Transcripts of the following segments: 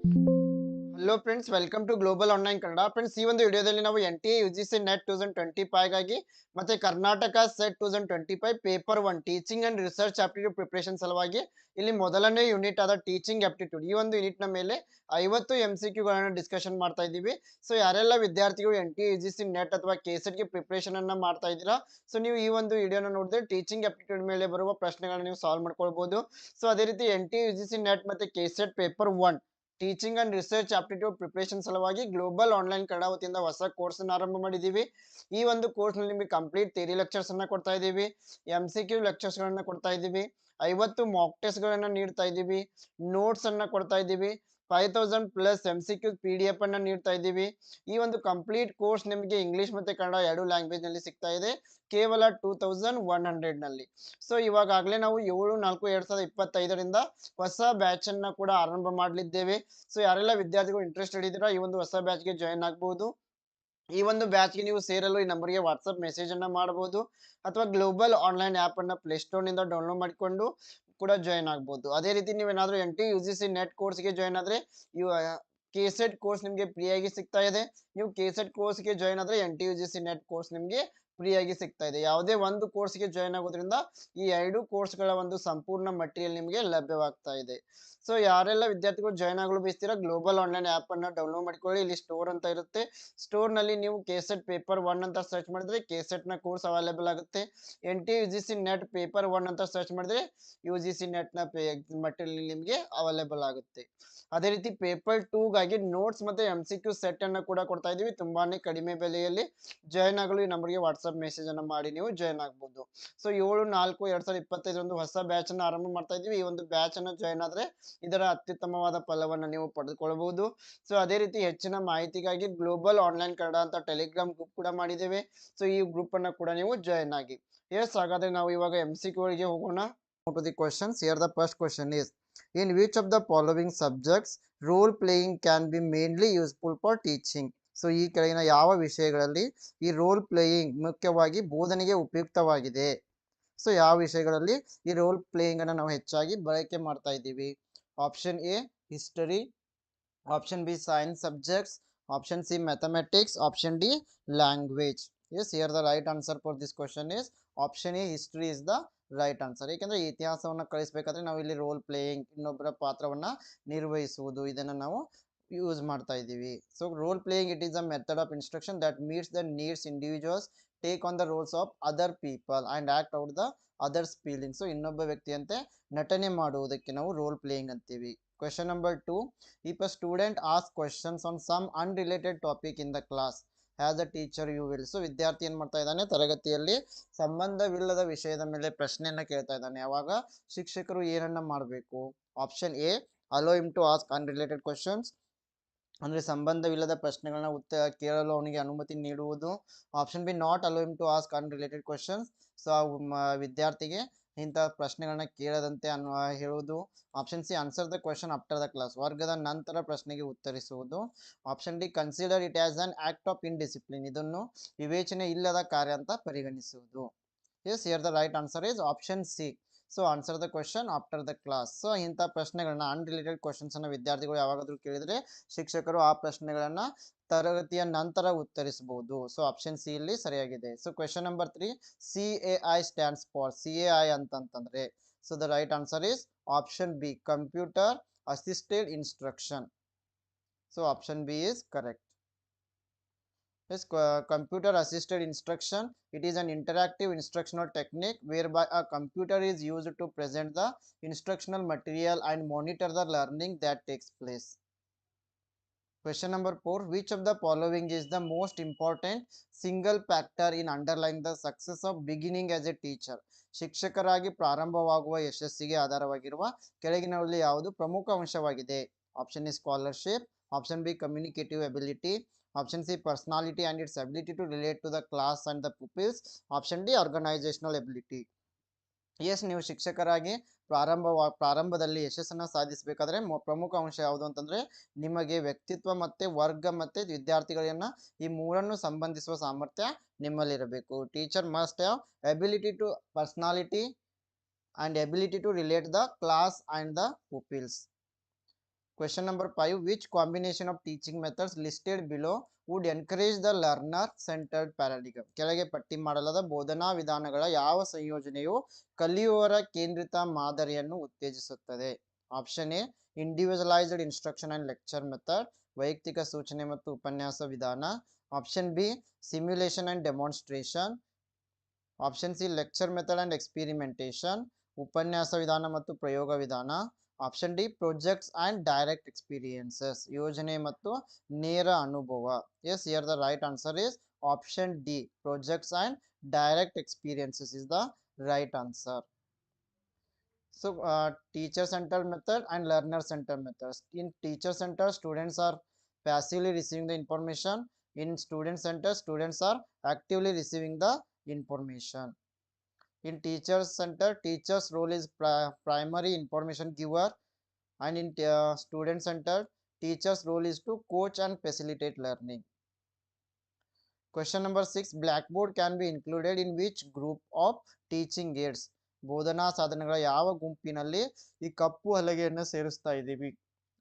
Hello friends welcome to global online Kannada friends ಈ ಒಂದು ವಿಡಿಯೋದಲ್ಲಿ ನಾವು N T A U G C NET thousand twenty ಫೈವ್ಗಾಗಿ ಮತ್ತೆ Karnataka SET thousand twenty five paper one teaching and research aptitude preparation ಸಲುವಾಗಿ ಇಲ್ಲಿ ಮೊದಲನೇ unit ಆದ teaching aptitude ಈ ಒಂದು ಯೂನಿಟ್ನ ಮೇಲೆ ಐವತ್ತು ಎಂ ಸಿ ಕ್ಯೂಗಳನ್ನು ಡಿಸ್ಕಷನ್ ಮಾಡ್ತಾ ಇದ್ದೀವಿ. ಸೊ ಯಾರೆಲ್ಲ ವಿದ್ಯಾರ್ಥಿಗಳು N T U G C NET ಅಥವಾ ಕೆ ಗೆ ಪ್ರಿಪ್ರೇಷನನ್ನು ಮಾಡ್ತಾ ಇದ್ದೀರಾ? ಸೊ ನೀವು ಈ ಒಂದು ವಿಡಿಯೋನ ನೋಡಿದ್ರೆ ಟೀಚಿಂಗ್ ಆಪ್ಟಿಟ್ಯೂಡ್ ಮೇಲೆ ಬರುವ ಪ್ರಶ್ನೆಗಳನ್ನ ನೀವು ಸಾಲ್ವ್ ಮಾಡ್ಕೊಳ್ಬೋದು. ಸೊ ಅದೇ ರೀತಿ N T U G C NET ಮತ್ತೆ K SET paper one teaching and research aptitude preparation ಸಲುವಾಗಿ ಗ್ಲೋಬಲ್ ಆನ್ಲೈನ್ ಕನ್ನಡ ವತಿಯಿಂದ ಹೊಸ ಕೋರ್ಸ್ ಅನ್ನು ಆರಂಭ ಮಾಡಿದ್ದೀವಿ. ಈ ಒಂದು ಕೋರ್ಸ್ನಲ್ಲಿ ನಿಮಗೆ ಕಂಪ್ಲೀಟ್ ಥೇರಿ ಲೆಕ್ಚರ್ಸ್ ಅನ್ನ ಕೊಡ್ತಾ ಇದ್ದೀವಿ. ಎಂ ಸಿ ಕ್ಯೂ ಲೆಕ್ಚರ್ಸ್ ಗಳನ್ನ ಕೊಡ್ತಾ ಇದ್ದೀವಿ. ಐವತ್ತು ಮಾಕ್ ಟೆಸ್ಟ್ ಗಳನ್ನ ನೀಡ್ತಾ ಇದ್ದೀವಿ. ನೋಟ್ಸ್ ಅನ್ನ ಕೊಡ್ತಾ ಇದ್ದೀವಿ. Five thousand plus M C Q P D F ಅನ್ನ ನೀಡ್ತಾ ಇದ್ದೀವಿ. ಈ ಒಂದು ಕಂಪ್ಲೀಟ್ ಕೋರ್ಸ್ ನಿಮಗೆ ಇಂಗ್ಲಿಷ್ ಮತ್ತೆ ಕನ್ನಡ ಎರಡು ಲ್ಯಾಂಗ್ವೇಜ್ನಲ್ಲಿ ಸಿಗ್ತಾ ಇದೆ. ಕೇವಲ ಟೂ ತೌಸಂಡ್ ಒನ್ ಹಂಡ್ರೆಡ್ನಲ್ಲಿ. ಸೊ ಇವಾಗಲೇ ನಾವು ಏಳು, ನಾಲ್ಕು, ಎರಡ್ ಸಾವಿರದ ಇಪ್ಪತ್ತೈದರಿಂದ ಹೊಸ ಬ್ಯಾಚ್ ಅನ್ನ ಕೂಡ ಆರಂಭ ಮಾಡಲಿದ್ದೇವೆ. ಸೊ ಯಾರೆಲ್ಲ ವಿದ್ಯಾರ್ಥಿಗಳು ಇಂಟ್ರೆಸ್ಟೆಡ್ ಇದ್ದೀರಾ, ಈ ಒಂದು ಹೊಸ ಬ್ಯಾಚ್ಗೆ ಜಾಯಿನ್ ಆಗಬಹುದು ಈ ಒಂದು ಬ್ಯಾಚ್ಗೆ ನೀವು ಸೇರಲು ಈ ನಂಬರ್ಗೆ ವಾಟ್ಸಪ್ ಮೆಸೇಜ್ ಅನ್ನ ಮಾಡಬಹುದು ಅಥವಾ ಗ್ಲೋಬಲ್ ಆನ್ಲೈನ್ ಆಪ್ ಅನ್ನ ಪ್ಲೇಸ್ಟೋರ್ನಿಂದ ಡೌನ್ಲೋಡ್ ಮಾಡಿಕೊಂಡು ಕೂಡ ಜಾಯಿನ್ ಆಗ್ಬೋದು. ಅದೇ ರೀತಿ ನೀವೇನಾದರೂ N T U G C NET ಕೋರ್ಸ್ಗೆ ಜಾಯ್ನ್ ಆದ್ರೆ ಇವ ಕೆ ಸೆಟ್ ಕೋರ್ಸ್ ನಿಮಗೆ ಫ್ರೀ ಆಗಿ ಸಿಗ್ತಾ ಇದೆ. ನೀವು ಕೆ ಸೆಟ್ ಕೋರ್ಸ್ಗೆ ಜಾಯಿನ್ ಆದ್ರೆ N T U G C NET course ನಿಮಗೆ ಫ್ರೀ ಆಗಿ ಸಿಗ್ತಾ ಇದೆ. ಯಾವುದೇ ಒಂದು ಕೋರ್ಸ್ಗೆ ಜಾಯಿನ್ ಆಗೋದ್ರಿಂದ ಈ ಎರಡು ಕೋರ್ಸ್ಗಳ ಒಂದು ಸಂಪೂರ್ಣ ಮಟೀರಿಯಲ್ ನಿಮಗೆ ಲಭ್ಯವಾಗ್ತಾ ಇದೆ. ಸೊ ಯಾರೆಲ್ಲ ವಿದ್ಯಾರ್ಥಿಗಳು ಜಾಯ್ನ್ ಆಗಲು ಬಯಸ್ತೀರಾ ಗ್ಲೋಬಲ್ ಆನ್ಲೈನ್ ಆ್ಯಪ್ ಅನ್ನ ಡೌನ್ಲೋಡ್ ಮಾಡ್ಕೊಳ್ಳಿ. ಇಲ್ಲಿ ಸ್ಟೋರ್ ಅಂತ ಇರುತ್ತೆ. ಸ್ಟೋರ್ನಲ್ಲಿ ನೀವು ಕೆಸೆಟ್ ಪೇಪರ್ ಒನ್ ಅಂತ ಸರ್ಚ್ ಮಾಡಿದ್ರೆ ಕೆಸೆಟ್ನ ಕೋರ್ಸ್ ಅವೈಲೇಬಲ್ ಆಗುತ್ತೆ. N T U G C NET paper one ಅಂತ ಸರ್ಚ್ ಮಾಡಿದ್ರೆ ಯು ಜಿ ಸಿ ನೆಟ್ನ ಮಟೀರಿಯಲ್ ನಿಮಗೆ ಅವೈಲೇಬಲ್ ಆಗುತ್ತೆ. ಅದೇ ರೀತಿ ಪೇಪರ್ ಟೂಗಾಗಿ ನೋಟ್ಸ್ ಮತ್ತೆ ಎಂ ಸಿ ಕ್ಯೂ ಸೆಟ್ ಅನ್ನ ಕೂಡ ಕೊಡ್ತಾ ಇದೀವಿ. ತುಂಬಾನೇ ಕಡಿಮೆ ಬೆಲೆಯಲ್ಲಿ. ಜಾಯ್ನ್ ಆಗಲು ಈ ನಂಬರ್ಗೆ ವಾಟ್ಸ್ಆಪ್ ಮೆಸೇಜ್ ಅನ್ನ ಮಾಡಿ ನೀವು ಜಾಯ್ನ್ ಆಗಬಹುದು ಸೊ ಏಳು, ನಾಲ್ಕು, ಎರಡ್ ಸಾವಿರದ ಇಪ್ಪತ್ತೈದರಂದು ಹೊಸ ಬ್ಯಾಚ್ ಅನ್ನ ಆರಂಭ ಮಾಡ್ತಾ ಇದೀವಿ ಈ ಒಂದು ಬ್ಯಾಚ್ ಅನ್ನ ಜಾಯ್ನ್ ಆದ್ರೆ ಇದರ ಅತ್ಯುತ್ತಮವಾದ ಫಲವನ್ನ ನೀವು ಪಡೆದುಕೊಳ್ಳಬಹುದು ಸೊ ಅದೇ ರೀತಿ ಹೆಚ್ಚಿನ ಮಾಹಿತಿಗಾಗಿ ಗ್ಲೋಬಲ್ ಆನ್ಲೈನ್ ಕನ್ನಡ ಅಂತ ಟೆಲಿಗ್ರಾಮ್ ಗ್ರೂಪ್ ಕೂಡ ಮಾಡಿದ್ದೇವೆ. ಸೊ ಈ ಗ್ರೂಪ್ ಅನ್ನ ಕೂಡ ನೀವು ಜಾಯ್ನ್ ಆಗಿ. ಎಸ್ ಹಾಗಾದ್ರೆ ನಾವು ಇವಾಗ ಎಂ ಸಿ ಹೋಗೋಣ. Here the first question is in which of the following subjects role playing can be mainly useful for teaching so, ಈ ಕೆಳಗಿನ ಯಾವ ವಿಷಯಗಳಲ್ಲಿ ಈ ರೋಲ್ ಪ್ಲೇಯಿಂಗ್ ಮುಖ್ಯವಾಗಿ ಬೋಧನೆಗೆ ಉಪಯುಕ್ತವಾಗಿದೆ? ಸೊ, ಯಾವ ವಿಷಯಗಳಲ್ಲಿ ಈ ರೋಲ್ ಪ್ಲೇಯಿಂಗ್ ಅನ್ನು ನಾವು ಹೆಚ್ಚಾಗಿ ಬಳಕೆ ಮಾಡ್ತಾ ಇದ್ದೀವಿ? Option A history option B science subjects option C mathematics option D language yes here the right answer for this question is option A history is the right answer ಏಕೆಂದರೆ ಇತಿಹಾಸವನ್ನು ಕಳಿಸಬೇಕಾದ್ರೆ ನಾವು ಇಲ್ಲಿ ರೋಲ್ ಪ್ಲೇಯಿಂಗ್ ಇನ್ನೊಬ್ಬರ ಪಾತ್ರವನ್ನ ನಿರ್ವಹಿಸುವುದು. ಇದನ್ನ ನಾವು ಯೂಸ್ ಮಾಡ್ತಾ ಇದ್ದೀವಿ. So role playing it is a method of instruction that meets the needs individuals take on the roles of other people and act out the others feeling so ಇನ್ನೊಬ್ಬ ವ್ಯಕ್ತಿಯಂತೆ ನಟನೆ ಮಾಡುವುದಕ್ಕೆ ನಾವು ರೋಲ್ ಪ್ಲೇಯಿಂಗ್ ಅಂತೀವಿ. Question number two if a student ask questions on some unrelated topic in the class as a teacher you will so ವಿದ್ಯಾರ್ಥಿ ಏನು ಮಾಡ್ತಾ ಇದ್ದಾನೆ? ತರಗತಿಯಲ್ಲಿ ಸಂಬಂಧವಿಲ್ಲದ ವಿಷಯದ ಮೇಲೆ ಪ್ರಶ್ನೆಯನ್ನು ಕೇಳ್ತಾ ಇದ್ದಾನೆ. ಯಾವಾಗ ಶಿಕ್ಷಕರು ಏನನ್ನ ಮಾಡಬೇಕು? Option A allow him to ask unrelated questions ಅಂದ್ರೆ ಸಂಬಂಧವಿಲ್ಲದ ಪ್ರಶ್ನೆಗಳನ್ನ ಉತ್ತರ ಕೇಳಲು ಅವನಿಗೆ ಅನುಮತಿ ನೀಡುವುದು. Option B not allow him to ask unrelated questions so ವಿದ್ಯಾರ್ಥಿಗೆ ಇಂಥ ಪ್ರಶ್ನೆಗಳನ್ನ ಕೇಳದಂತೆ ಅನ್ ಹೇಳುವುದು. Option C answer the question after the class ವರ್ಗದ ನಂತರ ಪ್ರಶ್ನೆಗೆ ಉತ್ತರಿಸುವುದು. Option D consider it as an act of indiscipline ಇದನ್ನು ವಿವೇಚನೆ ಇಲ್ಲದ ಕಾರ್ಯ ಅಂತ ಪರಿಗಣಿಸುವುದು. Yes here the right answer is option C so answer the question after the class so ಇಂಥ ಪ್ರಶ್ನೆಗಳನ್ನ ಅನ್ರಿಲೇಟೆಡ್ ಕ್ವಶನ್ಸ್ ಅನ್ನ ವಿದ್ಯಾರ್ಥಿಗಳು ಯಾವಾಗಾದ್ರೂ ಕೇಳಿದರೆ ಶಿಕ್ಷಕರು ಆ ಪ್ರಶ್ನೆಗಳನ್ನ ತರಗತಿಯ ನಂತರ ಉತ್ತರಿಸಬಹುದು. ಸೊ ಆಪ್ಷನ್ ಸಿ ಇಲ್ಲಿ ಸರಿಯಾಗಿದೆ. So question number three C A I stands for C A I ಅಂತಂತಂದ್ರೆ. So the right answer is option B computer assisted instruction so option B is correct. Co- computer assisted instruction it is an interactive instructional technique whereby a computer is used to present the instructional material and monitor the learning that takes place question number 4 which of the following is the most important single factor in underlying the success of beginning as a teacher ಶಿಕ್ಷಕರಾಗಿ ಪ್ರಾರಂಭವಾಗುವ ಯಶಸ್ಸಿಗೆ ಆಧಾರವಾಗಿರುವ ಕೆಳಗಿನವರಲ್ಲಿ ಯಾವುದು ಪ್ರಮುಖ ಅಂಶವಾಗಿದೆ option is scholarship option B communicative ability option C personality and it's ability to relate to the class and the pupils option D organisational ability yes ನೀವು ಶಿಕ್ಷಕರಾಗಿ ಪ್ರಾರಂಭ, ಪ್ರಾರಂಭದಲ್ಲಿ ಯಶಸ್ಸನ್ನು ಸಾಧಿಸಬೇಕಾದ್ರೆ ಪ್ರಮುಖ ಅಂಶ ಯಾವುದು ಅಂತಂದರೆ ನಿಮಗೆ ವ್ಯಕ್ತಿತ್ವ ಮತ್ತು ವರ್ಗ ಮತ್ತು ವಿದ್ಯಾರ್ಥಿಗಳನ್ನು ಈ ಮೂರನ್ನು ಸಂಬಂಧಿಸುವ ಸಾಮರ್ಥ್ಯ ನಿಮ್ಮಲ್ಲಿರಬೇಕು. Teacher must have ability to personality and ability to relate the class and the pupils Question number 5. which combination of teaching methods listed below would encourage the learner centered paradigm? ಕೆಳಗೆ ಪಟ್ಟಿ ಮಾಡಲಾದ ಬೋಧನಾ ವಿಧಾನಗಳ ಯಾವ ಸಂಯೋಜನೆಯು ಕಲಿಯುವವರ ಕೇಂದ್ರಿತ ಮಾದರಿಯನ್ನು ಉತ್ತೇಜಿಸುತ್ತದೆ option A individualised instruction and lecture method ವೈಯಕ್ತಿಕ ಸೂಚನೆ ಮತ್ತು ಉಪನ್ಯಾಸ ವಿಧಾನ option B simulation and demonstration option C lecture method and experimentation ಉಪನ್ಯಾಸ ವಿಧಾನ ಮತ್ತು ಪ್ರಯೋಗ ವಿಧಾನ Option D projects and direct experiences ಯೋಜನೆ ಮತ್ತು ನೇರ ಅನುಭವ yes here the right answer is option D projects and direct experiences is the right answer. So, uh, teacher centered method and learner centered methods. In teacher center, students are passively receiving the information. In student center, students are actively receiving the information. In teacher center, teacher's role is pri- primary information giver, and in uh, student center, teacher's role is to coach and facilitate learning. Question number six Blackboard can be included in which group of teaching aids? ಬೋಧನಾ ಸಾಧನಗಳ ಯಾವ ಗುಂಪಿನಲ್ಲಿ ಈ ಕಪ್ಪು ಹಲಗೆಯನ್ನು ಸೇರಿಸ್ತಾ ಇದ್ದೀವಿ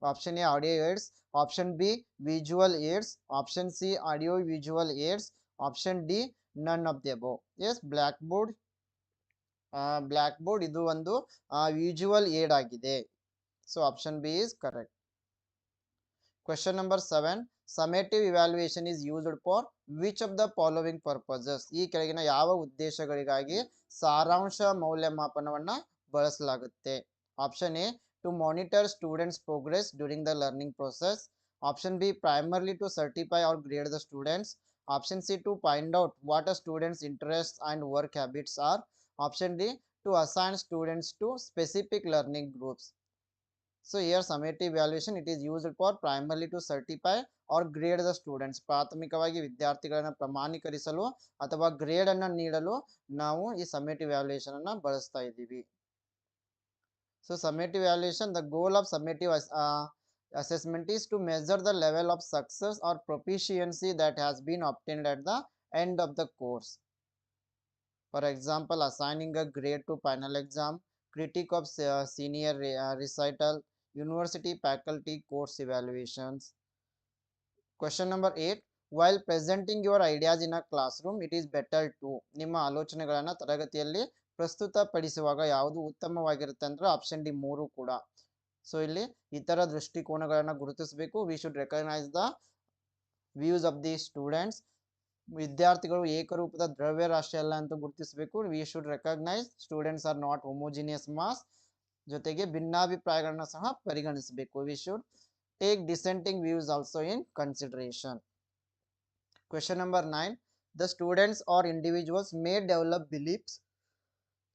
option A audio aids option B visual aids option C audio visual aids option D none of the above yes black board black board ಇದು ಒಂದು ವಿಜುವಲ್ ಏಡ್ ಆಗಿದೆ. So option B is correct question number seven summative evaluation is used for which of the following purposes ಈ ಕೆಳಗಿನ ಯಾವ ಉದ್ದೇಶಗಳಿಗಾಗಿ ಸಾರಾಂಶ ಮೌಲ್ಯಮಾಪನವನ್ನ ಬಳಸಲಾಗುತ್ತೆ? Option A to monitor students progress during the learning process option B primarily to certify or grade the students option C to find out what are students interest and work habits are option D to assign students to specific learning groups so here summative valuation it is used for primarily to certify or grade the students ಪ್ರಾಥಮಿಕವಾಗಿ ವಿದ್ಯಾರ್ಥಿಗಳನ್ನ ಪ್ರಮಾಣೀಕರಿಸಲು ಅಥವಾ grade ಅನ್ನ ನೀಡಲು ನಾವು ಈ summative valuation ಅನ್ನ ಬಳಸ್ತಾ ಇದ್ದೀವಿ so summative valuation the goal of summative assessment is to measure the level of success or proficiency that has been obtained at the end of the course. For example, assigning a grade to final exam, critique of se- uh, senior re- uh, recital, university faculty course evaluations. Question number 8. While presenting your ideas in a classroom, it is better to ನಿಮ್ಮ ಆಲೋಚನೆಗಳನ್ನ ತರಗತಿಯಲ್ಲಿ ಪ್ರಸ್ತುತಪಡಿಸುವಾಗ ಯಾವುದು ಉತ್ತಮವಾಗಿರುತ್ತೆ andre option D ಮೂರು ಕೂಡ so ಇಲ್ಲಿ ಇತರ ದೃಷ್ಟಿಕೋನಗಳನ್ನ ಗುರುತಿಸಬೇಕು we should recognize the views of the students ವಿದ್ಯಾರ್ಥಿಗಳು ಏಕರೂಪದ ದ್ರವ್ಯ ರಾಶಿ ಅಲ್ಲ ಅಂತ ಗುರುತಿಸಬೇಕು. We should recognise students are not homogeneous mass ಜೊತೆಗೆ ಭಿನ್ನಾಭಿಪ್ರಾಯಗಳನ್ನ ಸಹ ಪರಿಗಣಿಸಬೇಕು. We should take dissenting views also in consideration question number nine the students are individuals may develop beliefs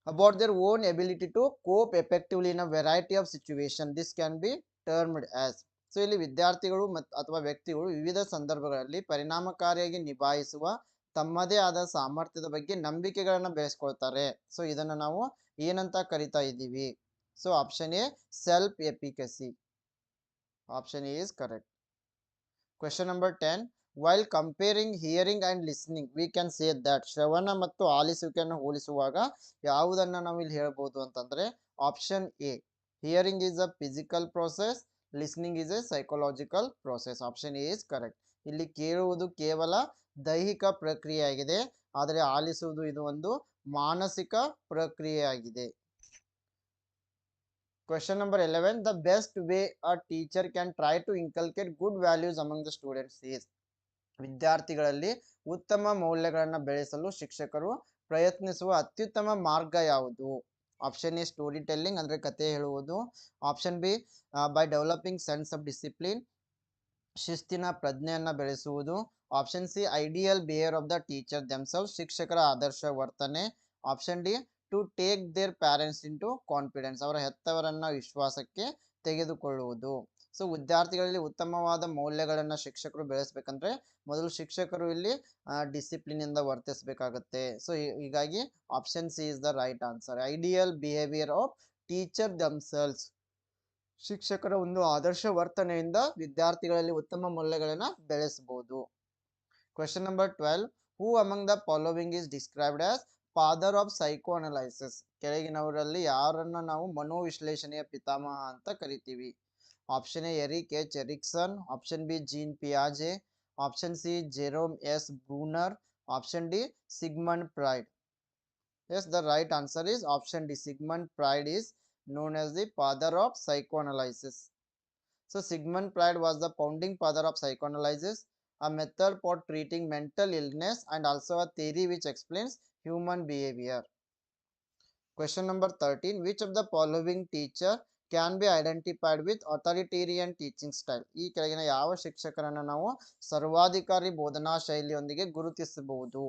about their own ability to cope effectively in a variety of situation. This can be termed as so, ಇಲ್ಲಿ ವಿದ್ಯಾರ್ಥಿಗಳು ಮತ್ತು ಅಥವಾ ವ್ಯಕ್ತಿಗಳು ವಿವಿಧ ಸಂದರ್ಭಗಳಲ್ಲಿ ಪರಿಣಾಮಕಾರಿಯಾಗಿ ನಿಭಾಯಿಸುವ ತಮ್ಮದೇ ಆದ ಸಾಮರ್ಥ್ಯದ ಬಗ್ಗೆ ನಂಬಿಕೆಗಳನ್ನ ಬೆಳೆಸ್ಕೊಳ್ತಾರೆ. ಸೊ, ಇದನ್ನ ನಾವು ಏನಂತ ಕರಿತಾ ಇದ್ದೀವಿ? So, option A, self efficacy option A is correct. Question number ten, while comparing, hearing and listening, we can say that. ಶ್ರವಣ ಮತ್ತು ಆಲಿಸುವಿಕೆಯನ್ನು ಹೋಲಿಸುವಾಗ ಯಾವುದನ್ನ ನಾವು ಇಲ್ಲಿ ಹೇಳ್ಬೋದು ಅಂತಂದ್ರೆ, option A, hearing is a physical process listening is a psychological process option A is correct ಇಲ್ಲಿ ಕೇಳುವುದು ಕೇವಲ ದೈಹಿಕ ಪ್ರಕ್ರಿಯೆಯಾಗಿದೆ. ಆದರೆ ಆಲಿಸುವುದು ಇದು ಒಂದು ಮಾನಸಿಕ ಪ್ರಕ್ರಿಯೆಯಾಗಿದೆ. Question number eleven the best way a teacher can try to inculcate good values among the students is ವಿದ್ಯಾರ್ಥಿಗಳಲ್ಲಿ ಉತ್ತಮ ಮೌಲ್ಯಗಳನ್ನು ಬೆಳೆಸಲು ಶಿಕ್ಷಕರು ಪ್ರಯತ್ನಿಸುವ ಅತ್ಯುತ್ತಮ ಮಾರ್ಗ ಯಾವುದು? ಆಪ್ಷನ್ ಎ ಸ್ಟೋರಿ ಟೆಲ್ಲಿಂಗ್ ಅಂದ್ರೆ ಕತೆ ಹೇಳುವುದು. Option B by developing sense of discipline ಶಿಸ್ತಿನ ಪ್ರಜ್ಞೆಯನ್ನು ಬೆಳೆಸುವುದು. Option C ideal behaviour of the teacher themselves ಶಿಕ್ಷಕರ ಆದರ್ಶ ವರ್ತನೆ. Option D to take their parents in to confidence ಅವರ ಹೆತ್ತವರನ್ನ ವಿಶ್ವಾಸಕ್ಕೆ ತೆಗೆದುಕೊಳ್ಳುವುದು. ಸೊ ವಿದ್ಯಾರ್ಥಿಗಳಲ್ಲಿ ಉತ್ತಮವಾದ ಮೌಲ್ಯಗಳನ್ನು ಶಿಕ್ಷಕರು ಬೆಳೆಸ್ಬೇಕಂದ್ರೆ ಮೊದಲು ಶಿಕ್ಷಕರು ಇಲ್ಲಿ ಡಿಸಿಪ್ಲಿನ್ ಇಂದ ವರ್ತಿಸಬೇಕಾಗುತ್ತೆ. ಸೊ ಹೀಗಾಗಿ option C is the right answer. Ideal behaviour of teacher damsels ಶಿಕ್ಷಕರ ಒಂದು ಆದರ್ಶ ವರ್ತನೆಯಿಂದ ವಿದ್ಯಾರ್ಥಿಗಳಲ್ಲಿ ಉತ್ತಮ ಮೌಲ್ಯಗಳನ್ನ ಬೆಳೆಸಬಹುದು question number twelve who among the following is described as father of psycho analysis. ಕೆಳಗಿನವರಲ್ಲಿ ಯಾರನ್ನ ನಾವು ಮನೋವಿಶ್ಲೇಷಣೆಯ ಪಿತಾಮಹ ಅಂತ ಕರಿತೀವಿ. Option A, Eric H Erickson. Option B, Jean पियाजे Option C, Jerome S. Bruner Option D, Sigmund Freud yes the right answer is option d. Sigmund freud is known as the father of psychoanalysis. So sigmund freud was the founding father of psychoanalysis a method for treating mental illness and also a theory which explains human behavior. Question number 13 which of the following teacher can be identified with authoritarian teaching style ಈ ಕೆಳಗಿನ ಯಾವ ಶಿಕ್ಷಕರನ್ನು ನಾವು ಸರ್ವಾಧಿಕಾರಿ ಬೋಧನಾ ಶೈಲಿಯೊಂದಿಗೆ ಗುರುತಿಸಬಹುದು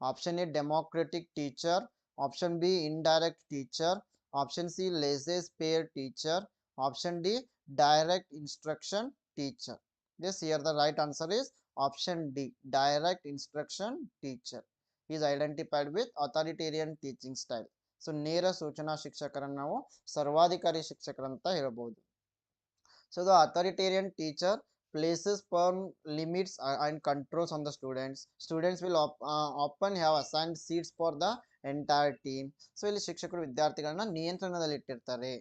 option A democratic teacher option B indirect teacher option C laissez faire teacher option D instruction teacher yes here the right answer is option d direct instruction teacher he is identified with authoritarian teaching style so ನೇರ ಸೂಚನಾ ಶಿಕ್ಷಕರನ್ನು ನಾವು ಸರ್ವಾಧಿಕಾರಿ ಶಿಕ್ಷಕರಂತ ಹೇಳ್ಬೋದು so the authoritarian teacher places firm limits and controls on the students students will op- uh, often have assigned seats for the so ಇಲ್ಲಿ ಶಿಕ್ಷಕರು ವಿದ್ಯಾರ್ಥಿಗಳನ್ನ ನಿಯಂತ್ರಣದಲ್ಲಿ ಇಟ್ಟಿರ್ತಾರೆ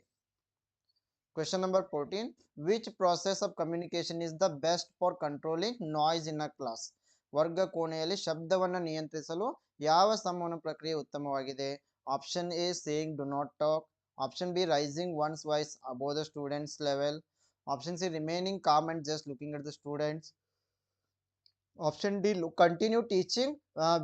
number 14 Which process of communication is the best for controlling noise in a class? ವರ್ಗ ಕೋಣೆಯಲ್ಲಿ ಶಬ್ದವನ್ನು ನಿಯಂತ್ರಿಸಲು ಯಾವ ಸಂವಹನ ಪ್ರಕ್ರಿಯೆ ಉತ್ತಮವಾಗಿದೆ option A saying do not talk option B raising one's voice above the students level option C remaining calm and just looking at the students option D continue teaching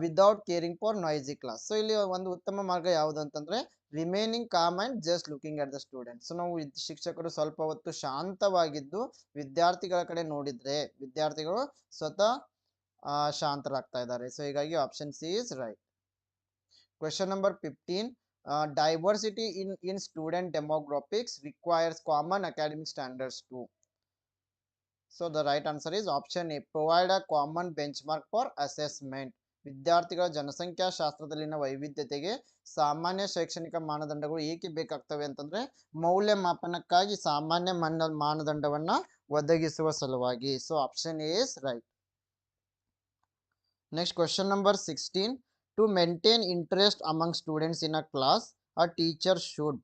without caring for noisy class so ಇಲ್ಲಿ ಒಂದು ಉತ್ತಮ ಮಾರ್ಗ ಯಾವುದು ಅಂತಂದ್ರೆ remaining calm and just looking at the students ನಾವು ಶಿಕ್ಷಕರು ಸ್ವಲ್ಪ ಹೊತ್ತು ಶಾಂತವಾಗಿದ್ದು, ವಿದ್ಯಾರ್ಥಿಗಳ ಕಡೆ ನೋಡಿದ್ರೆ, ವಿದ್ಯಾರ್ಥಿಗಳು ಸ್ವತಃ ಶಾಂತರಾಗ್ತಾ ಇದ್ದಾರೆ. ಸೊ ಹೀಗಾಗಿ option C is right question number fifteen diversity in in student demographics requires common academic standards to so the right answer is option A provide a common benchmark for assessment ವಿದ್ಯಾರ್ಥಿಗಳ ಜನಸಂಖ್ಯಾ ಶಾಸ್ತ್ರದಲ್ಲಿನ ವೈವಿಧ್ಯತೆಗೆ ಸಾಮಾನ್ಯ ಶೈಕ್ಷಣಿಕ ಮಾನದಂಡಗಳು ಏಕೆ ಬೇಕಾಗ್ತವೆ ಅಂತಂದ್ರೆ ಮೌಲ್ಯಮಾಪನಕ್ಕಾಗಿ ಸಾಮಾನ್ಯ ಮಾನ, ಮಾನದಂಡವನ್ನ ಒದಗಿಸುವ ಸಲುವಾಗಿ. So option A is right next question number sixteen to maintain interest among students in a class a teacher should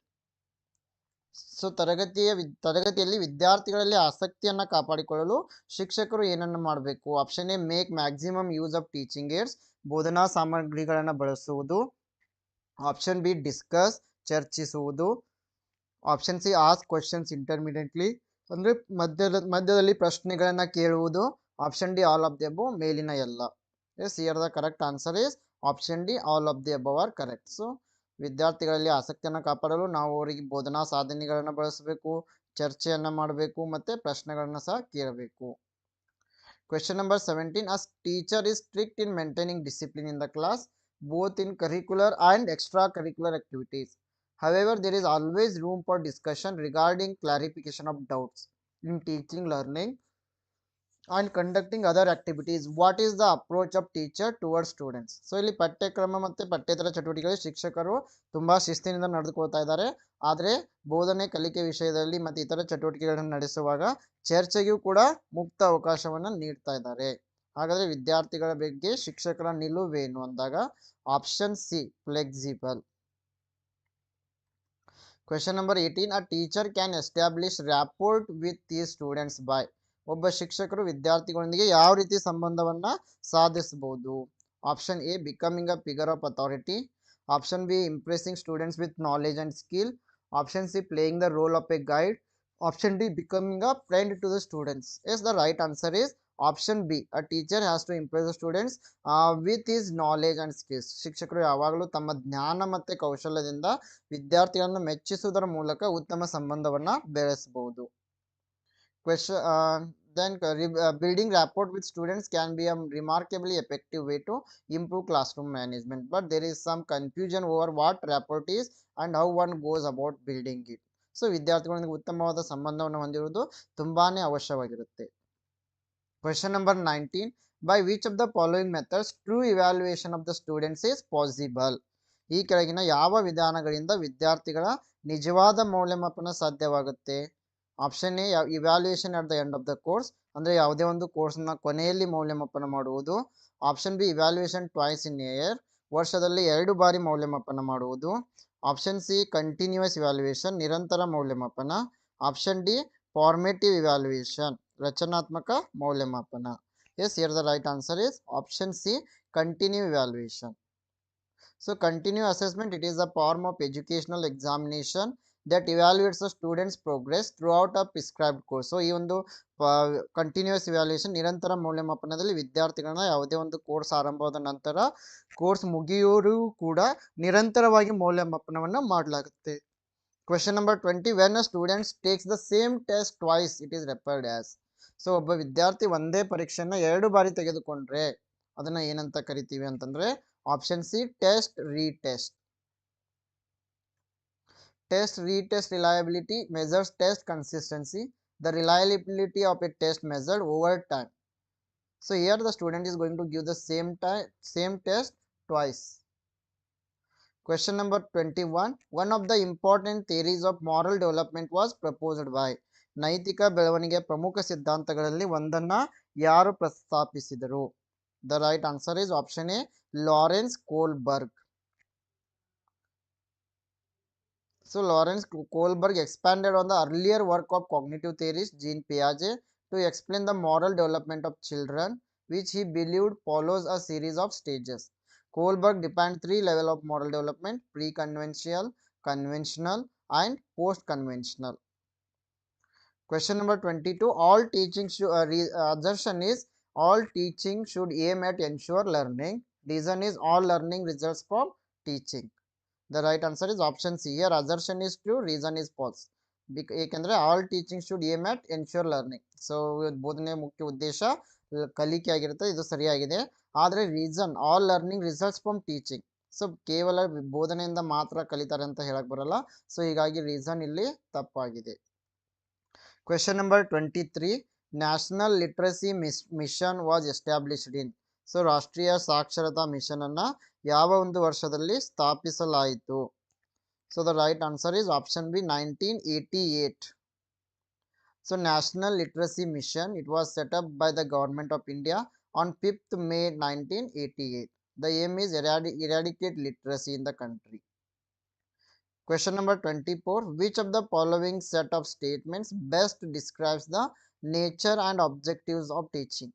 so ತರಗತಿಯ ತರಗತಿಯಲ್ಲಿ ವಿದ್ಯಾರ್ಥಿಗಳಲ್ಲಿ ಆಸಕ್ತಿಯನ್ನು ಕಾಪಾಡಿಕೊಳ್ಳಲು ಶಿಕ್ಷಕರು ಏನನ್ನು ಮಾಡಬೇಕು? Option A make maximum use of teaching aids ಬೋಧನಾ ಸಾಮಗ್ರಿಗಳನ್ನು ಬಳಸುವುದು. ಆಪ್ಷನ್ ಬಿ ಡಿಸ್ಕಸ್ ಚರ್ಚಿಸುವುದು. Option C ask questions intermediately ಅಂದರೆ ಮಧ್ಯದ, ಮಧ್ಯದಲ್ಲಿ ಪ್ರಶ್ನೆಗಳನ್ನು ಕೇಳುವುದು. Option D all of the above ಮೇಲಿನ ಎಲ್ಲ. Yes here the correct answer is option D all of the above are correct so ವಿದ್ಯಾರ್ಥಿಗಳಲ್ಲಿ ಆಸಕ್ತಿಯನ್ನು ಕಾಪಾಡಲು ನಾವು ಅವರಿಗೆ ಬೋಧನಾ ಸಾಧನೆಗಳನ್ನು ಬಳಸಬೇಕು ಚರ್ಚೆಯನ್ನ ಮಾಡಬೇಕು ಮತ್ತು ಪ್ರಶ್ನೆಗಳನ್ನು ಸಹ ಕೇಳಬೇಕು question number seventeen as teacher is strict in maintaining discipline in the class both in curricular and extracurricular activities. However, there is always room for discussion regarding clarification of doubts in teaching, learning, and conducting other activities what is the approach of teacher towards students so ಇಲ್ಲಿ ಪಠ್ಯಕ್ರಮ ಮತ್ತು ಪಠ್ಯೇತರ ಚಟುವಟಿಕೆಗಳು ಶಿಕ್ಷಕರು ತುಂಬ ಶಿಸ್ತಿನಿಂದ ನಡೆದುಕೊಳ್ತಾ ಇದ್ದಾರೆ. ಆದರೆ ಬೋಧನೆ, ಕಲಿಕೆ ವಿಷಯದಲ್ಲಿ ಮತ್ತು ಇತರ ಚಟುವಟಿಕೆಗಳನ್ನು ನಡೆಸುವಾಗ ಚರ್ಚೆಗೂ ಕೂಡ ಮುಕ್ತ ಅವಕಾಶವನ್ನು ನೀಡ್ತಾ ಇದ್ದಾರೆ. ಹಾಗಾದರೆ ವಿದ್ಯಾರ್ಥಿಗಳ ಬಗ್ಗೆ ಶಿಕ್ಷಕರ ನಿಲುವೇನು ಅಂದಾಗ option C flexible question number eighteen a teacher can establish rapport with the students by ಒಬ್ಬ ಶಿಕ್ಷಕರು ವಿದ್ಯಾರ್ಥಿಗಳೊಂದಿಗೆ ಯಾವ ರೀತಿ ಸಂಬಂಧವನ್ನು ಸಾಧಿಸಬಹುದು? Option A becoming a figure of authority option B impressing students with knowledge and skill option C playing the role of a guide option D becoming a friend to the students yes the right answer is option B a teacher has to impress the students with his knowledge and skills ಶಿಕ್ಷಕರು ಯಾವಾಗಲೂ ತಮ್ಮ ಜ್ಞಾನ ಮತ್ತು ಕೌಶಲ್ಯದಿಂದ ವಿದ್ಯಾರ್ಥಿಗಳನ್ನು ಮೆಚ್ಚಿಸುವುದರ ಮೂಲಕ ಉತ್ತಮ ಸಂಬಂಧವನ್ನು ಬೆಳೆಸಬಹುದು. Question then building rapport with students can be a remarkably effective way to improve classroom management but there is some confusion over what rapport is and how one goes about building it so ವಿದ್ಯಾರ್ಥಿಗಳೊಂದಿಗೆ ಉತ್ತಮವಾದ ಸಂಬಂಧವನ್ನು ಹೊಂದಿರುವುದು ತುಂಬಾನೇ ಅವಶ್ಯವಾಗಿರುತ್ತೆ Question number 19. By which of the following methods true evaluation of the students is possible? ಈ ಕೆಳಗಿನ ಯಾವ ವಿಧಾನಗಳಿಂದ ವಿದ್ಯಾರ್ಥಿಗಳ ನಿಜವಾದ ಮೌಲ್ಯಮಾಪನ ಸಾಧ್ಯವಾಗುತ್ತೆ option A evaluation at the end of the course ಅಂದರೆ ಯಾವುದೇ ಒಂದು ಕೋರ್ಸ್ನ ಕೊನೆಯಲ್ಲಿ ಮೌಲ್ಯಮಾಪನ ಮಾಡುವುದು. Option B evaluation twice in year ವರ್ಷದಲ್ಲಿ ಎರಡು ಬಾರಿ ಮೌಲ್ಯಮಾಪನ ಮಾಡುವುದು. ಆಪ್ಷನ್ ಸಿ ಕಂಟಿನ್ಯೂಯಸ್ ಇವ್ಯಾಲ್ಯೂಯೇಷನ್ ನಿರಂತರ ಮೌಲ್ಯಮಾಪನ. ಆಪ್ಷನ್ ಡಿ ಫಾರ್ಮೇಟಿವ್ ಇವ್ಯಾಲ್ಯೂಯೇಷನ್ ರಚನಾತ್ಮಕ ಮೌಲ್ಯಮಾಪನ. Yes here the right answer is option C continue evaluation so continue assessment it is a form of educational examination evaluates the student's progress throughout a prescribed course so ಈ ಒಂದು continuous evaluation ನಿರಂತರ ಮೌಲ್ಯಮಾಪನದಲ್ಲಿ ವಿದ್ಯಾರ್ಥಿಗಳನ್ನ ಯಾವುದೇ ಒಂದು course ಆರಂಭವಾದ ನಂತರ course ಮುಗಿಯೋರು ಕೂಡ ನಿರಂತರವಾಗಿ ಮೌಲ್ಯಮಾಪನವನ್ನು ಮಾಡಲಾಗುತ್ತೆ. Question number twenty when a students takes the same test twice it is referred as so ಒಬ್ಬ ವಿದ್ಯಾರ್ಥಿ ಒಂದೇ ಪರೀಕ್ಷೆಯನ್ನು ಎರಡು ಬಾರಿ ತೆಗೆದುಕೊಂಡ್ರೆ, ಅದನ್ನ ಏನಂತ ಕರಿತೀವಿ ಅಂತಂದ್ರೆ option C test retest Test retest reliability measures test consistency the reliability of a test measured over time. So here the student is going to give the same time same test twice. Question number 21. One of the important theories of moral development was proposed by ನೈತಿಕ ಬೆಳವಣಿಗೆಯ ಪ್ರಮುಖ ಸಿದ್ಧಾಂತಗಳಲ್ಲಿ ಒಂದನ್ನ ಯಾರು ಪ್ರಸ್ತಾಪಿಸಿದರು the right answer is option A Lawrence Kohlberg So Lawrence Kohlberg expanded on the earlier work of cognitive theorist Jean Piaget to explain the moral development of children, which he believed follows a series of stages. Kohlberg defined three levels of moral development: pre-conventional, conventional, and post-conventional. Question number 22. All teaching should, uh, uh, assertion is all teaching should aim at ensure learning. Reason is all learning results from teaching. The right answer is option C Here assertion is true, reason is false. ಏಕೆಂದರೆ all teaching should aim at ensure learning so ಬೋಧನೆ ಮುಖ್ಯ ಉದ್ದೇಶ ಕಲಿಕೆ ಆಗಿರುತ್ತೆ ಇದು ಸರಿಯಾಗಿದೆ ಆದರೆ reason all learning results from teaching so ಕೇವಲ ಬೋಧನೆಯಿಂದ ಮಾತ್ರ ಕಲಿತಾರೆ ಅಂತ ಹೇಳಕ್ ಬರಲ್ಲ. ಸೊ ಹೀಗಾಗಿ ರೀಸನ್ ಇಲ್ಲಿ ತಪ್ಪಾಗಿದೆ. Question number twenty three national literacy miss mission was established in so ರಾಷ್ಟ್ರೀಯ ಸಾಕ್ಷರತಾ ಮಿಷನ್ ಅನ್ನ ಯಾವ ಒಂದು ವರ್ಷದಲ್ಲಿ ಸ್ಥಾಪಿಸಲಾಯಿತು so the right answer is option B nineteen eighty eight so national literacy mission it was set up by the government of India on fifth May nineteen eighty eight the aim is eradicate literacy in the country Question number 24. Which of the following set of statements best describes the nature and objectives of teaching?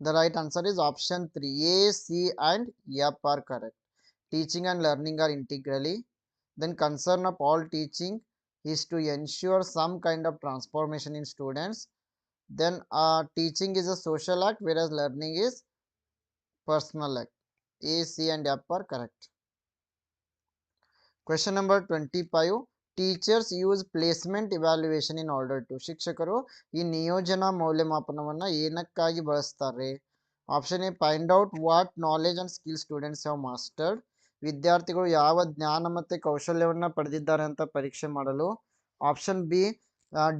The right answer is option 3. A, C, and F are correct. Teaching and learning are integrally. Then, concern of all teaching is to ensure some kind of transformation in students. Then, uh, teaching is a social act, whereas learning is personal act. A, C, and F are correct. Question number 25. Teachers use placement evaluation in order to ಶಿಕ್ಷಕರು ಈ ನಿಯೋಜನ ಮೌಲ್ಯಮಾಪನವನ್ನ ಏನಕ್ಕಾಗಿ ಬಳಸ್ತಾರೆ? Option A find out what knowledge and skill students have mastered ವಿದ್ಯಾರ್ಥಿಗಳು ಯಾವ ಜ್ಞಾನ ಮತ್ತು ಕೌಶಲ್ಯವನ್ನು ಪಡೆದಿದ್ದಾರೆ ಅಂತ ಪರೀಕ್ಷೆ ಮಾಡಲು. Option B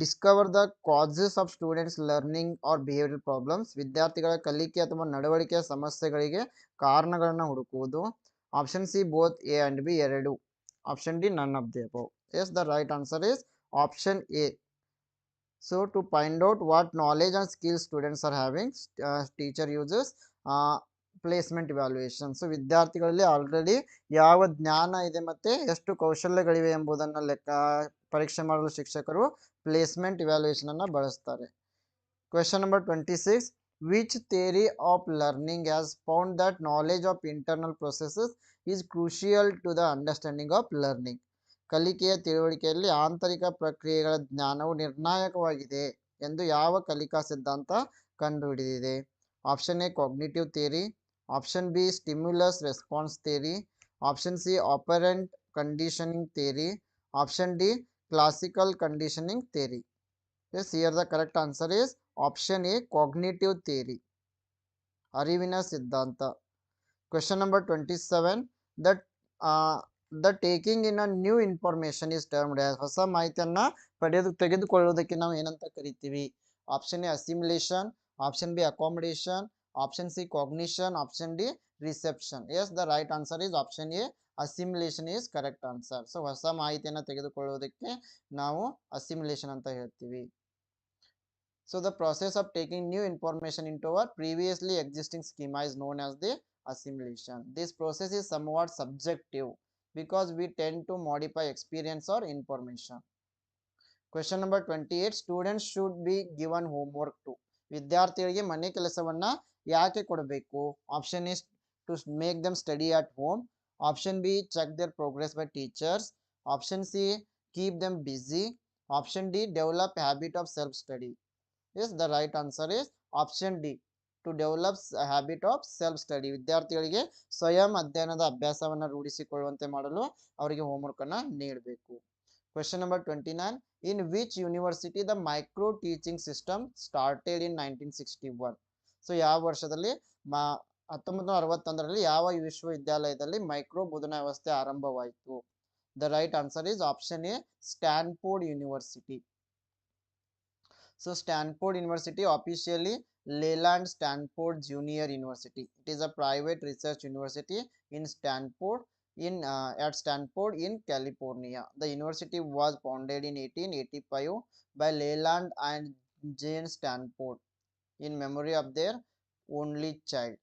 discover the causes of students learning or behaviour problems ವಿದ್ಯಾರ್ಥಿಗಳ ಕಲಿಕೆ ಅಥವಾ ನಡವಳಿಕೆಯ ಸಮಸ್ಯೆಗಳಿಗೆ ಕಾರಣಗಳನ್ನು ಹುಡುಕುವುದು. Option C both A and B ಎರಡು. Option D none of the yes the right answer is option a. So to find out what knowledge and skills students are having uh, teacher uses uh, placement evaluation so ವಿದ್ಯಾರ್ಥಿಗಳಲ್ಲಿ already ಯಾವ ಜ್ಞಾನ ಇದೆ ಮತ್ತೆ ಎಷ್ಟು ಕೌಶಲ್ಯಗಳಿವೆ ಎಂಬುದನ್ನು ಲೆಕ್ಕ ಪರೀಕ್ಷೆ ಮಾಡಲು ಶಿಕ್ಷಕರು ಪ್ಲೇಸ್ಮೆಂಟ್ ಇವ್ಯಾಲ್ಯೂಯೇಷನ್ ಅನ್ನು ಬಳಸ್ತಾರೆ question number twenty six which theory of learning has found that knowledge of internal processes is crucial to the understanding of learning ಕಲಿಕೆಯ ತಿಳುವಳಿಕೆಯಲ್ಲಿ ಆಂತರಿಕ ಪ್ರಕ್ರಿಯೆಗಳ ಜ್ಞಾನವು ನಿರ್ಣಾಯಕವಾಗಿದೆ ಎಂದು ಯಾವ ಕಲಿಕಾ ಸಿದ್ಧಾಂತ ಕಂಡುಹಿಡಿದಿದೆ? Option A cognitive theory option B stimulus response theory option C operant conditioning theory option D classical conditioning theory yes here the correct answer is option A cognitive theory ಅರಿವಿನ ಸಿದ್ಧಾಂತ question number twenty seven that the taking in a new information is termed as ಹೊಸ ಮಾಹಿತಿಯನ್ನ ಪಡೆದು ತೆಗೆದುಕೊಳ್ಳುವುದಕ್ಕೆ ನಾವು ಏನಂತ ಕರಿತೀವಿ? Option A assimilation option B accommodation option C cognition option D reception yes the right answer is option A assimilation is correct answer so ಹೊಸ ಮಾಹಿತಿಯನ್ನು ತೆಗೆದುಕೊಳ್ಳುವುದಕ್ಕೆ ನಾವು ಅಸಿಮ್ಯುಲೇಷನ್ ಅಂತ ಹೇಳ್ತೀವಿ. So the process of taking new information into our previously existing schema is known as the assimilation. This process is somewhat subjective. Because we tend to modify experience or information. Question number twenty eight students should be given homework to ವಿದ್ಯಾರ್ಥಿಗಳಿಗೆ ಮನೆ ಕೆಲಸವನ್ನ ಯಾಕೆ ಕೊಡಬೇಕು? Option is to make them study at home option B check their progress by teachers option C keep them busy option D develop habit of self study is the right answer is option D to develop habit of self study ವಿದ್ಯಾರ್ಥಿಗಳಿಗೆ ಸ್ವಯಂ ಅಧ್ಯಯನದ ಅಭ್ಯಾಸವನ್ನು ರೂಢಿಸಿಕೊಳ್ಳುವಂತೆ ಮಾಡಲು ಅವರಿಗೆ homework ಅನ್ನ ನೀಡಬೇಕು. Question number twenty nine in which university the micro teaching system started in nineteen sixty one so ಯಾವ ವರ್ಷದಲ್ಲಿ? ಮಾ ಹತ್ತೊಂಬತ್ತು ನೂರ ಅರವತ್ತೊಂದರಲ್ಲಿ ಯಾವ ವಿಶ್ವವಿದ್ಯಾಲಯದಲ್ಲಿ ಮೈಕ್ರೋ ಬೋಧನಾ ವ್ಯವಸ್ಥೆ ಆರಂಭವಾಯಿತು? The right answer is option A Stanford University So Stanford University officially Leland Stanford Junior University it is a private research university in Stanford in uh, at Stanford in California. The university was founded in 1885 by Leland and Jane Stanford in memory of their only child.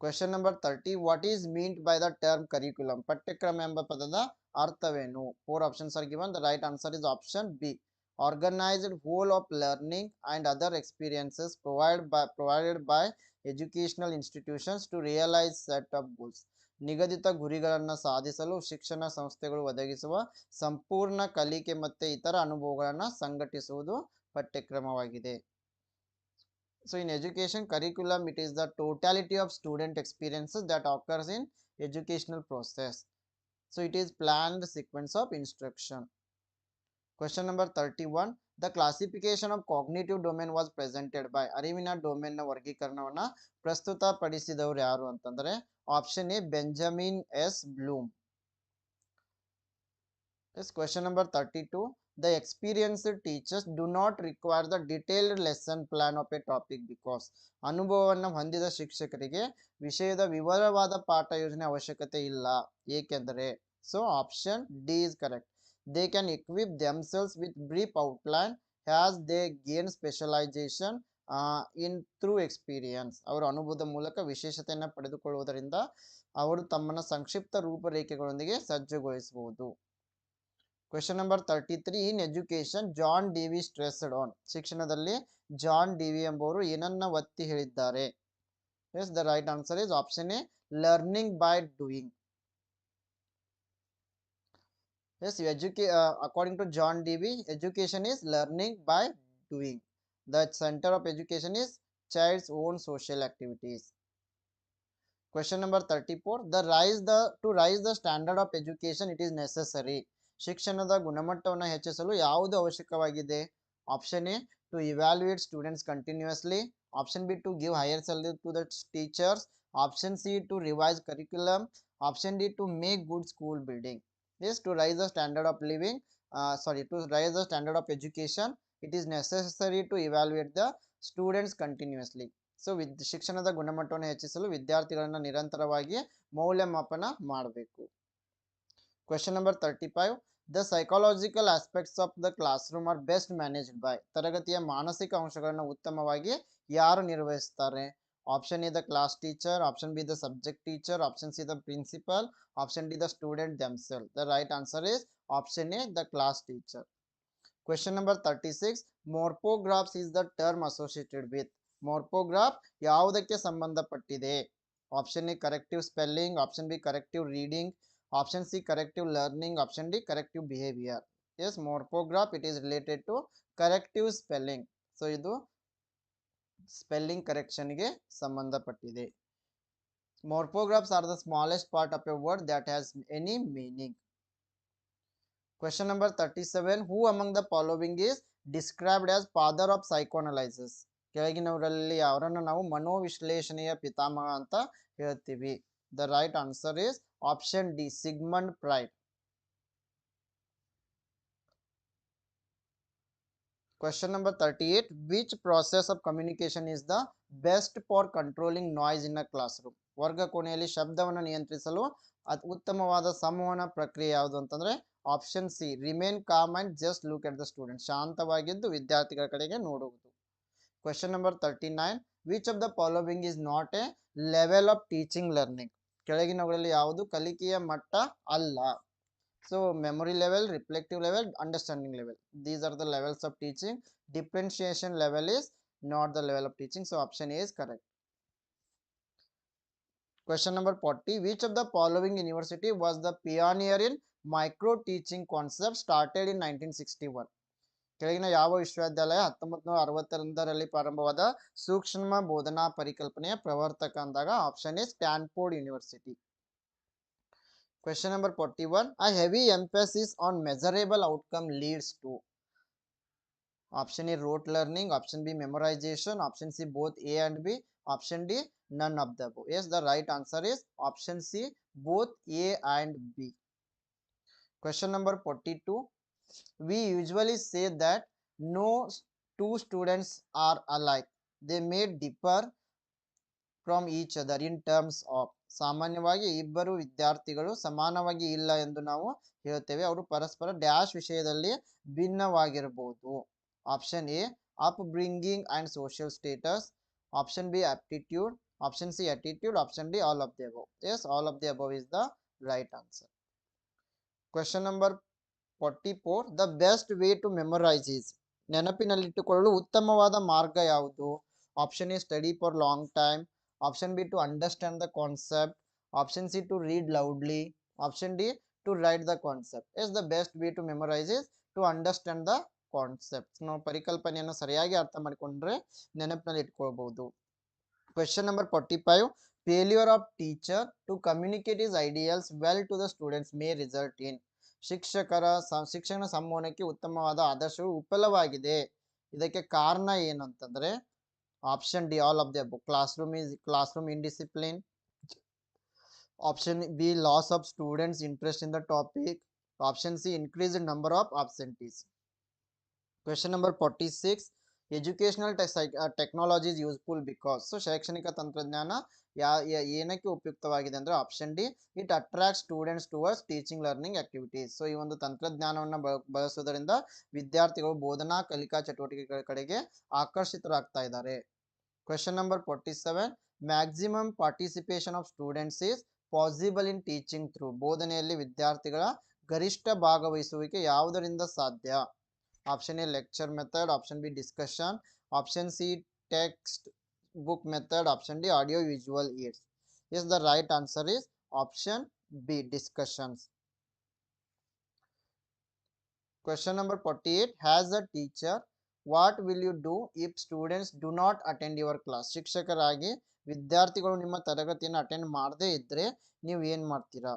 Question number 30. What is meant by the term curriculum? ಪಠ್ಯಕ್ರಮ ಎಂಬ ಪದದ ಅರ್ಥವೇನು four options are given the right answer is option B organized whole of learning and other experiences provided by provided by educational institutions to realize set of goals. ನಿಗದಿತ ಗುರಿಗಳನ್ನು ಸಾಧಿಸಲು ಶಿಕ್ಷಣ ಸಂಸ್ಥೆಗಳು ಒದಗಿಸುವ ಸಂಪೂರ್ಣ ಕಲಿಕೆ ಮತ್ತು ಇತರ ಅನುಭವಗಳನ್ನು ಸಂಘಟಿಸುವುದು ಪಠ್ಯಕ್ರಮವಾಗಿದೆ. So in education curriculum it is the totality of student experiences that occurs in educational process so it is planned sequence of instruction question number thirty one the classification of cognitive domain was presented by ಅರಿವಿನ ಡೊಮೇನ್ನ ವರ್ಗೀಕರಣವನ್ನ ಪ್ರಸ್ತುತಪಡಿಸಿದವರು ಯಾರು ಅಂತಂದರೆ option A Benjamin S Bloom yes question number thirty two the experienced teachers do not require the detailed lesson plan of a topic because ಅನುಭವವನ್ನು ಹೊಂದಿದ ಶಿಕ್ಷಕರಿಗೆ ವಿಷಯದ ವಿವರವಾದ ಪಾಠ ಯೋಜನೆ ಅವಶ್ಯಕತೆ ಇಲ್ಲ. ಏಕೆಂದರೆ so option D is correct they can equip themselves with brief outline as they gain specialization in through experience. ಅವರ ಅನುಭವದ ಮೂಲಕ ವಿಶೇಷತೆಯನ್ನು ಪಡೆದುಕೊಳ್ಳುವುದರಿಂದ ಅವರು ತಮ್ಮನ್ನು ಸಂಕ್ಷಿಪ್ತ ರೂಪರೇಖೆಗಳೊಂದಿಗೆ ಸಜ್ಜುಗೊಳಿಸಬಹುದು. Question number thirty three in education John Dewey stressed on ಶಿಕ್ಷಣದಲ್ಲಿ ಜಾನ್ ಡಿ ವಿ ಎಂಬುವರು ಏನನ್ನ ಒತ್ತಿ ಹೇಳಿದ್ದಾರೆ? Yes the right answer is option A learning by doing Yes, you educate uh, according to John Dewey, education is learning by doing. The center of education is child's own social activities. Question number 34. The rise the to rise the standard of education, it is necessary. ಶಿಕ್ಷಣದ ಗುಣಮಟ್ಟವನ್ನು ಹೆಚ್ಚಿಸಲು ಯಾವುದು ಅವಶ್ಯಕವಾಗಿದೆ option A to evaluate students continuously option B to give higher salary to the teachers option C to revise curriculum option D to make good school building Is to raise the standard of living uh, sorry to raise the standard of education it is necessary to evaluate the students continuously. So ವಿದ್ ಶಿಕ್ಷಣದ ಗುಣಮಟ್ಟವನ್ನು ಹೆಚ್ಚಿಸಲು ವಿದ್ಯಾರ್ಥಿಗಳನ್ನು ನಿರಂತರವಾಗಿ ಮೌಲ್ಯಮಾಪನ ಮಾಡಬೇಕು. Question number thirty five the psychological aspects of the classroom are best managed by ತರಗತಿಯ ಮಾನಸಿಕ ಅಂಶಗಳನ್ನು ಉತ್ತಮವಾಗಿ ಯಾರು ನಿರ್ವಹಿಸ್ತಾರೆ? Option A the class teacher option B the subject teacher option C the principal option D the student themselves the right answer is option A the class teacher question number thirty six morphographs is the term associated with morphograph ಯಾವುದಕ್ಕೆ ಸಂಬಂಧಪಟ್ಟಿದೆ option A corrective spelling option B corrective reading option C corrective learning option D corrective behaviour yes morphograph it is related to corrective spelling so ಇದು spelling ಕರೆಕ್ಷನ್ಗೆ ಸಂಬಂಧಪಟ್ಟಿದೆ. Morphographs are the smallest part of a word that has any meaning question number thirty seven who among the following is described as father of psychoanalysis ಕೆಳಗಿನವರಲ್ಲಿ ಅವರನ್ನು ನಾವು ಮನೋವಿಶ್ಲೇಷಣೆಯ ಪಿತಾಮಹ ಅಂತ ಹೇಳ್ತೀವಿ. The right answer is option D Sigmund Freud Question number 38 Which process of communication is the best for controlling noise in a classroom? ವರ್ಗ ಕೋಣೆಯಲ್ಲಿ ಶಬ್ದವನ್ನು ನಿಯಂತ್ರಿಸಲು ಉತ್ತಮವಾದ ಸಂವಹನ ಪ್ರಕ್ರಿಯೆ ಯಾವುದು ಅಂತಂದ್ರೆ option C remain calm and just look at the student ಶಾಂತವಾಗಿದ್ದು ವಿದ್ಯಾರ್ಥಿಗಳ ಕಡೆಗೆ ನೋಡುವುದು. Question number thirty nine which of the following is not a level of teaching learning ಕೆಳಗಿನವುಗಳಲ್ಲಿ ಯಾವುದು ಕಲಿಕೆಯ ಮಟ್ಟ ಅಲ್ಲ? So memory level, reflective level, understanding level. These are the levels of teaching. Differentiation level is not the level of teaching. So option A is correct. Question number 40. Which of the following university was the pioneer in micro teaching concept started in 1961? ಕೆಳಗಿನ ಯಾವ ವಿಶ್ವವಿದ್ಯಾಲಯ ಹತ್ತೊಂಬತ್ತು ನೂರ ಅರವತ್ತೊಂದರಲ್ಲಿ ಪ್ರಾರಂಭವಾದ ಸೂಕ್ಷ್ಮ ಬೋಧನಾ ಪರಿಕಲ್ಪನೆಯ ಪ್ರವರ್ತಕ ಅಂದಾಗ option is Stanford University Question number 41. A heavy emphasis on measurable outcome leads to option A rote learning, option B memorization, option C both A and B, option D none of the above. Yes, the right answer is option C both A and B. Question number 42. We usually say that no two students are alike. They may differ from each other in terms of ಸಾಮಾನ್ಯವಾಗಿ ಇಬ್ಬರು ವಿದ್ಯಾರ್ಥಿಗಳು ಸಮಾನವಾಗಿ ಇಲ್ಲ ಎಂದು ನಾವು ಹೇಳ್ತೇವೆ. ಅವರು ಪರಸ್ಪರ ಡ್ಯಾಶ್ ವಿಷಯದಲ್ಲಿ ಭಿನ್ನವಾಗಿರಬಹುದು. Option A upbringing and social status option B aptitude option C attitude option D all of the above yes all of the above is the right answer question number forty four the best way to memorise is ನೆನಪಿನಲ್ಲಿಟ್ಟುಕೊಳ್ಳಲು ಉತ್ತಮವಾದ ಮಾರ್ಗ ಯಾವುದು? Option A study for long time option B to understand the concept option C to read loudly option D to write the concept is the best B to memorise is to understand the concept ನಾವು ಪರಿಕಲ್ಪನೆಯನ್ನು ಸರಿಯಾಗಿ ಅರ್ಥ ಮಾಡಿಕೊಂಡ್ರೆ ನೆನಪಿನಲ್ಲಿ ಇಟ್ಕೊಳ್ಬಹುದು question number forty five failure of teacher to communicate his ideals well to the students may result in ಶಿಕ್ಷಕರ ಶಿಕ್ಷಣ ಸಂವಹನಕ್ಕೆ ಉತ್ತಮವಾದ ಆದರ್ಶವು ವಿಫಲವಾಗಿದೆ. ಇದಕ್ಕೆ ಕಾರಣ ಏನು option d all of the above. Classroom is classroom indiscipline. Option b loss of students interest in the topic. Option c increased number of absentees. Question number 46 educational technology is useful because. So, ಶೈಕ್ಷಣಿಕ ತಂತ್ರಜ್ಞಾನ ಯಾ ಏನಕ್ಕೆ ಉಪಯುಕ್ತವಾಗಿದೆ ಅಂದರೆ option D, it attract students towards teaching learning activities. So, ಈ ಒಂದು ತಂತ್ರಜ್ಞಾನವನ್ನು ಬಳಸೋದರಿಂದ ವಿದ್ಯಾರ್ಥಿಗಳು ಬೋಧನಾ, ಕಲಿಕಾ ಚಟುವಟಿಕೆಗಳ ಕಡೆಗೆ ಆಕರ್ಷಿತರಾಗ್ತಾ ಇದ್ದಾರೆ. Question number forty seven maximum participation of students is possible in teaching through ಬೋಧನೆಯಲ್ಲಿ ವಿದ್ಯಾರ್ಥಿಗಳ ಗರಿಷ್ಠ ಭಾಗವಹಿಸುವಿಕೆ ಯಾವುದರಿಂದ ಸಾಧ್ಯ? option A lecture method option B discussion option C text book method option d audio visual aids yes the right answer is option b discussions question number 48 has a teacher what will you do if students do not attend your class ಶಿಕ್ಷಕರಾಗಿ ವಿದ್ಯಾರ್ಥಿಗಳು ನಿಮ್ಮ ತರಗತಿಯನ್ನು attend ಮಾಡದೇ ಇದ್ರೆ ನೀವು ಏನ್ ಮಾಡ್ತೀರಾ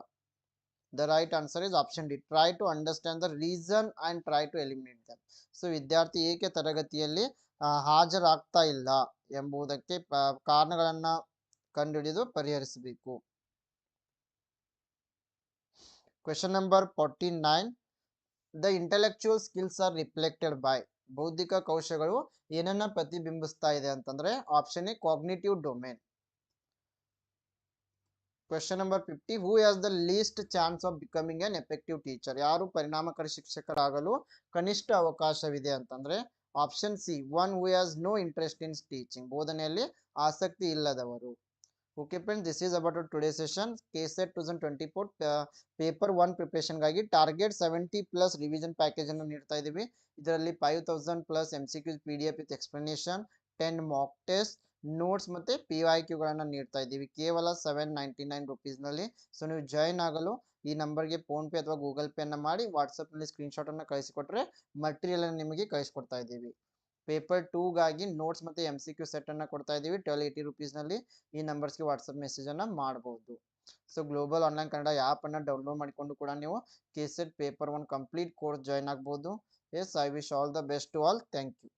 the right answer is option D. Try to understand the reason and try to eliminate them. So ವಿದ್ಯಾರ್ಥಿ ಏಕೆ ತರಗತಿಯಲ್ಲಿ ಹಾಜರಾಗ್ತಾ ಇಲ್ಲ ಎಂಬುದಕ್ಕೆ ಕಾರಣಗಳನ್ನ ಕಂಡುಹಿಡಿದು ಪರಿಹರಿಸಬೇಕು question number forty nine the intellectual skills are reflected by ಬೌದ್ಧಿಕ ಕೌಶಗಳು ಏನನ್ನ ಪ್ರತಿಬಿಂಬಿಸ್ತಾ ಇದೆ ಅಂತಂದ್ರೆ option A cognitive domain question number fifty who has the least chance of becoming an effective teacher ಯಾರು ಪರಿಣಾಮಕಾರಿ ಶಿಕ್ಷಕರಾಗಲು ಕನಿಷ್ಠ ಅವಕಾಶವಿದೆ ಅಂತಂದ್ರೆ option C one who has no interest in teaching ಬೋಧನೆಯಲ್ಲಿ ಆಸಕ್ತಿ ಇಲ್ಲದವರು. Okay friend this is about today session K set two thousand twenty four paper one ಪ್ರಿಪ್ರೇಷನ್ಗಾಗಿ target seventy plus revision package ಅನ್ನು ನೀಡ್ತಾ ಇದ್ದೀವಿ. ಇದರಲ್ಲಿ five thousand plus M C Qs P D F with explanation ten mock test notes ಮತ್ತೆ P I ಕ್ಯೂಗಳನ್ನು ನೀಡ್ತಾ ಇದ್ದೀವಿ. ಕೇವಲ seven ninety nine ರುಪೀಸ್ನಲ್ಲಿ ಸೊ ನೀವು ಜಾಯಿನ್ ಆಗಲು ಈ ನಂಬರ್ಗೆ ಫೋನ್ ಪೇ ಅಥವಾ ಗೂಗಲ್ ಪೇ ಅನ್ನ ಮಾಡಿ ವಾಟ್ಸಪ್ನಲ್ಲಿ ಸ್ಕ್ರೀನ್ಶಾಟನ್ನು ಕಳಿಸಿಕೊಟ್ರೆ ಮಟೀರಿಯಲ್ ನಿಮಗೆ ಕಳಿಸ್ಕೊಡ್ತಾ ಇದ್ದೀವಿ. ಪೇಪರ್ ಟೂಗಾಗಿ ನೋಟ್ಸ್ ಮತ್ತೆ ಎಂ ಸಿ ಕ್ಯೂ ಸೆಟ್ ಅನ್ನ ಕೊಡ್ತಾ ಇದ್ದೀವಿ. ಟ್ವೆಲ್ ಏಯ್ಟಿ ರುಪೀಸ್ನಲ್ಲಿ ಈ ನಂಬರ್ಸ್ಗೆ ವಾಟ್ಸಪ್ ಮೆಸೇಜ್ ಮಾಡ್ಬೋದು. ಸೊ ಗ್ಲೋಬಲ್ ಆನ್ಲೈನ್ ಕನ್ನಡ ಆ್ಯಪನ್ನು ಡೌನ್ಲೋಡ್ ಮಾಡಿಕೊಂಡು ಕೂಡ ನೀವು K set paper one complete course join ಆಗ್ಬೋದು. Yes I wish all the best to all thank you